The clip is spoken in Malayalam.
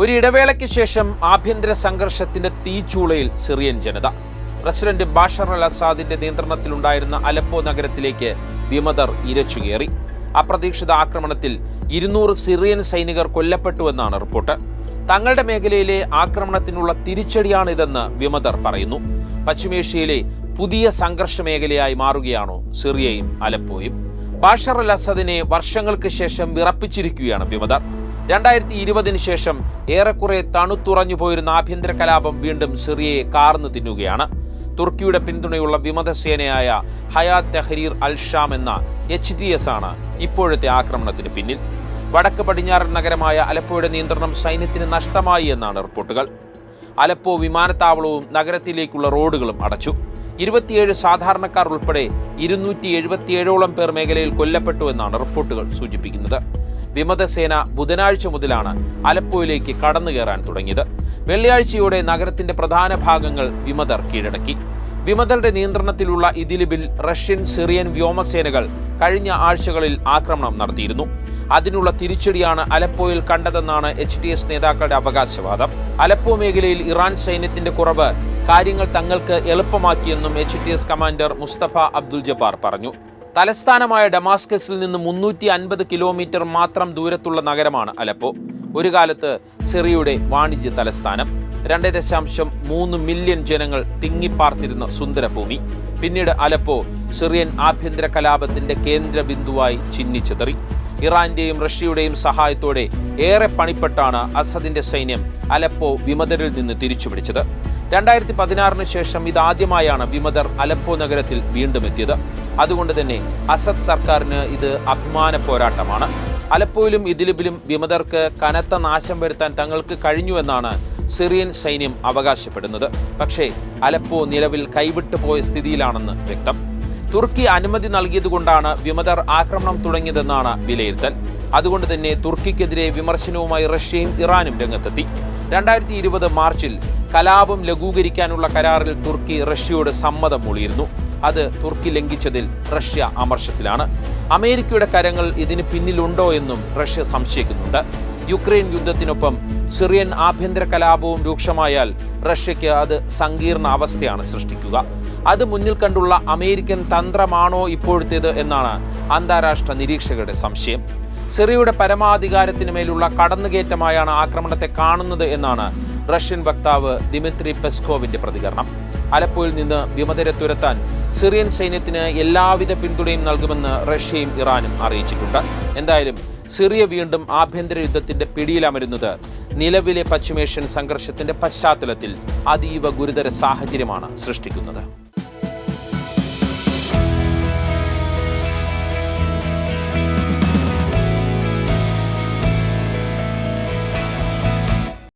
ഒരു ഇടവേളയ്ക്ക് ശേഷം ആഭ്യന്തര സംഘർഷത്തിന്റെ തീച്ചൂളയിൽ സിറിയൻ ജനത. പ്രസിഡന്റ് ബാഷർ അൽ അസാദിന്റെ നിയന്ത്രണത്തിലുണ്ടായിരുന്ന അലപ്പോ നഗരത്തിലേക്ക് വിമതർ ഇരച്ചുകയറി അപ്രതീക്ഷിത ആക്രമണത്തിൽ ഇരുന്നൂറ് സിറിയൻ സൈനികർ കൊല്ലപ്പെട്ടുവെന്നാണ് റിപ്പോർട്ട്. തങ്ങളുടെ മേഖലയിലെ ആക്രമണത്തിനുള്ള തിരിച്ചടിയാണിതെന്ന് വിമതർ പറയുന്നു. പശ്ചിമേഷ്യയിലെ പുതിയ സംഘർഷ മേഖലയായി മാറുകയാണോ സിറിയയും അലപ്പോയും? ബാഷർ അൽ അസദിനെ വർഷങ്ങൾക്ക് ശേഷം വിറപ്പിച്ചിരിക്കുകയാണ് വിമതർ. രണ്ടായിരത്തി ഇരുപതിന് ശേഷം ഏറെക്കുറെ തണുത്തുറഞ്ഞു പോയിരുന്ന ആഭ്യന്തര കലാപം വീണ്ടും സിറിയയെ കാർന്നു തിന്നുകയാണ്. തുർക്കിയുടെ പിന്തുണയുള്ള വിമതസേനയായ ഹയാത്ത് തെഹരീർ അൽ ഷാം എന്ന എച്ച് ടി എസ് ആണ് ഇപ്പോഴത്തെ ആക്രമണത്തിന് പിന്നിൽ. വടക്ക് പടിഞ്ഞാറൻ നഗരമായ അലപ്പോയുടെ നിയന്ത്രണം സൈന്യത്തിന് നഷ്ടമായി എന്നാണ് റിപ്പോർട്ടുകൾ. അലപ്പോ വിമാനത്താവളവും നഗരത്തിലേക്കുള്ള റോഡുകളും അടച്ചു. ഇരുപത്തിയേഴ് സാധാരണക്കാർ ഉൾപ്പെടെ ഇരുന്നൂറ്റി എഴുപത്തിയേഴോളം പേർ മേഖലയിൽ കൊല്ലപ്പെട്ടു എന്നാണ് റിപ്പോർട്ടുകൾ സൂചിപ്പിക്കുന്നത്. വിമതസേന ബുധനാഴ്ച മുതലാണ് അലപ്പോയിലേക്ക് കടന്നു കയറാൻ തുടങ്ങിയത്. വെള്ളിയാഴ്ചയോടെ നഗരത്തിന്റെ പ്രധാന ഭാഗങ്ങൾ വിമതർ കീഴടക്കി. വിമതരുടെ നിയന്ത്രണത്തിലുള്ള ഇദിലിബിൽ റഷ്യൻ സിറിയൻ വ്യോമസേനകൾ കഴിഞ്ഞ ആഴ്ചകളിൽ ആക്രമണം നടത്തിയിരുന്നു. അതിനുള്ള തിരിച്ചടിയാണ് അലപ്പോയിൽ കണ്ടതെന്നാണ് എച്ച് ഡി എസ് നേതാക്കളുടെ അവകാശവാദം. അലപ്പോ മേഖലയിൽ ഇറാൻ സൈന്യത്തിന്റെ കുറവ് കാര്യങ്ങൾ തങ്ങൾക്ക് എളുപ്പമാക്കിയെന്നും H T S commander Mustafa Abdul Jabbar പറഞ്ഞു. തലസ്ഥാനമായ ഡമാസ്കസിൽ നിന്ന് മുന്നൂറ്റി അൻപത് കിലോമീറ്റർ മാത്രം ദൂരത്തുള്ള നഗരമാണ് അലപ്പോ. ഒരു കാലത്ത് സിറിയയുടെ വാണിജ്യ തലസ്ഥാനം. രണ്ട് ദശാംശം മൂന്ന് മില്യൺ ജനങ്ങൾ തിങ്ങിപ്പാർത്തിരുന്ന സുന്ദരഭൂമി. പിന്നീട് അലപ്പോ സിറിയൻ ആഭ്യന്തര കലാപത്തിന്റെ കേന്ദ്ര ബിന്ദുവായി ചിഹ്നിച്ചെതറി ഇറാന്റെയും റഷ്യയുടെയും സഹായത്തോടെ ഏറെ പണിപ്പെട്ടാണ് അസദിന്റെ സൈന്യം അലപ്പോ വിമതരിൽ നിന്ന് തിരിച്ചുപിടിച്ചത്. രണ്ടായിരത്തി പതിനാറിന് ശേഷം ഇതാദ്യമായാണ് വിമതർ അലപ്പോ നഗരത്തിൽ വീണ്ടും എത്തിയത്. അതുകൊണ്ട് തന്നെ അസദ് സർക്കാരിന് ഇത് അഭിമാന പോരാട്ടമാണ്. അലപ്പോയിലും ഇദിലിബിലും വിമതർക്ക് കനത്ത നാശം വരുത്താൻ തങ്ങൾക്ക് കഴിഞ്ഞുവെന്നാണ് സിറിയൻ സൈന്യം അവകാശപ്പെടുന്നത്. പക്ഷേ അലപ്പോ നിലവിൽ കൈവിട്ടു പോയ സ്ഥിതിയിലാണെന്ന് വ്യക്തം. തുർക്കി അനുമതി നൽകിയതുകൊണ്ടാണ് വിമതർ ആക്രമണം തുടങ്ങിയതെന്നാണ് വിലയിരുത്തൽ. അതുകൊണ്ട് തന്നെ തുർക്കിക്കെതിരെ വിമർശനവുമായി റഷ്യയും ഇറാനും രംഗത്തെത്തി. രണ്ടായിരത്തി ഇരുപത് മാർച്ചിൽ കലാപം ലഘൂകരിക്കാനുള്ള കരാറിൽ തുർക്കി റഷ്യയോട് സമ്മതം മൂളിയിരുന്നു. അത് തുർക്കി ലംഘിച്ചതിൽ റഷ്യ അമർഷത്തിലാണ്. അമേരിക്കയുടെ കരങ്ങൾ ഇതിന് പിന്നിലുണ്ടോ എന്നും റഷ്യ സംശയിക്കുന്നുണ്ട്. യുക്രൈൻ യുദ്ധത്തിനൊപ്പം സിറിയൻ ആഭ്യന്തര കലാപവും രൂക്ഷമായാൽ റഷ്യയ്ക്ക് അത് സങ്കീർണ അവസ്ഥയാണ് സൃഷ്ടിക്കുക. അത് മുന്നിൽ കണ്ടുള്ള അമേരിക്കൻ തന്ത്രമാണോ ഇപ്പോഴത്തേത് എന്നാണ് അന്താരാഷ്ട്ര നിരീക്ഷകരുടെ സംശയം. സിറിയയുടെ പരമാധികാരത്തിന് മേലുള്ള കടന്നുകയറ്റമായാണ് ആക്രമണത്തെ കാണുന്നത് എന്നാണ് റഷ്യൻ വക്താവ് ദിമിത്രി പെസ്കോവിന്റെ പ്രതികരണം. അലപ്പോയിൽ നിന്ന് വിമതരെ തുരത്താൻ സിറിയൻ സൈന്യത്തിന് എല്ലാവിധ പിന്തുണയും നൽകുമെന്ന് റഷ്യയും ഇറാനും അറിയിച്ചിട്ടുണ്ട്. എന്തായാലും സിറിയ വീണ്ടും ആഭ്യന്തര യുദ്ധത്തിന്റെ പിടിയിലമരുന്നത് നിലവിലെ പശ്ചിമേഷ്യൻ സംഘർഷത്തിന്റെ പശ്ചാത്തലത്തിൽ അതീവ ഗുരുതര സാഹചര്യമാണ് സൃഷ്ടിക്കുന്നത്.